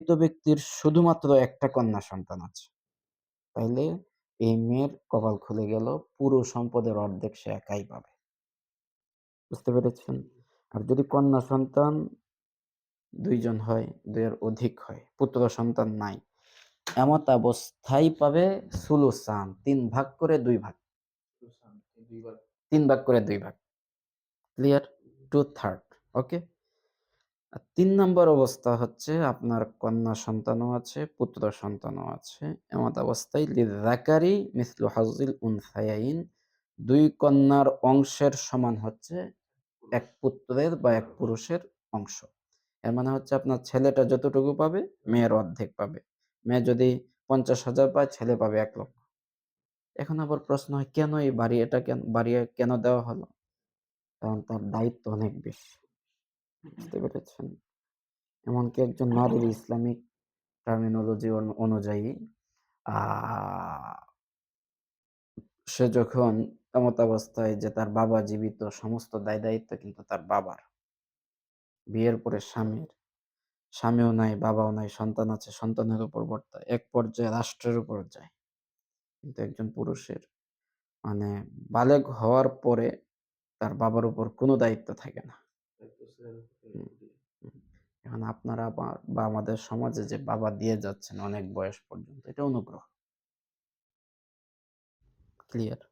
মৃত ব্যক্তির শুধুমাত্র একটা কন্যা সন্তান আছে। তাইলে এই মেয়ের কপাল খুলে গেল। পুরো সম্পদের অর্ধেক সে একাই পাবে। বুঝতে পেরেছেন? আর যদি কন্যা সন্তান দুইজন হয়, ২ এর অধিক হয়, পুত্র সন্তান নাই। এমত অবস্থায় পাবে সুলুসান তিন ভাগ করে দুই ভাগ। তিন ভাগ করে দুই ভাগ। ক্লিয়ার? 2/3 ওকে? আর তিন নম্বর অবস্থা হচ্ছে আপনার কন্যা সন্তানও আছে, পুত্র সন্তানও আছে। এমত অবস্থায় লিযাকারি মিসলু হাজ্জিল উনসায়াইন দুই কন্যার অংশের সমান হচ্ছে এক পুত্রের বা এক পুরুষের অংশ। এর মানে হচ্ছে আপনার ছেলেটা যতটুকু পাবে, মেয়ের অর্ধেক পাবে। মেয়ে যদি ৫০,০০০ পায়, ছেলে পাবে ১,০০,০০০। এখন আবার প্রশ্ন হয় কেন এই বাড়িয়েটা কেন বাড়ি কেন দেওয়া হলো? কারণ তার দায়িত্ব অনেক বেশি। বুঝতে পেরেছেন? এমনকি একজন নারীর ইসলামিক টার্মিনোলজি অনুযায়ী সে যখন অবস্থায় যে তার বাবা জীবিত, সমস্ত দায়-দায়িত্ব কিন্তু তার বাবার। বিয়ের পরে স্বামীর। স্বামীও নাই, বাবাও নাই, সন্তান আছে, সন্তানের উপর বর্তায়। এক পর্যায়ে রাষ্ট্রের উপর যায়। কিন্তু একজন পুরুষের মানে বালেক হওয়ার পরে তার বাবার উপর কোনো দায়িত্ব থাকে না। এখন আপনারা বা বা আমাদের সমাজে যে বাবা দিয়ে যাচ্ছেন অনেক বয়স পর্যন্ত, এটা অনুগ্রহ। ক্লিয়ার?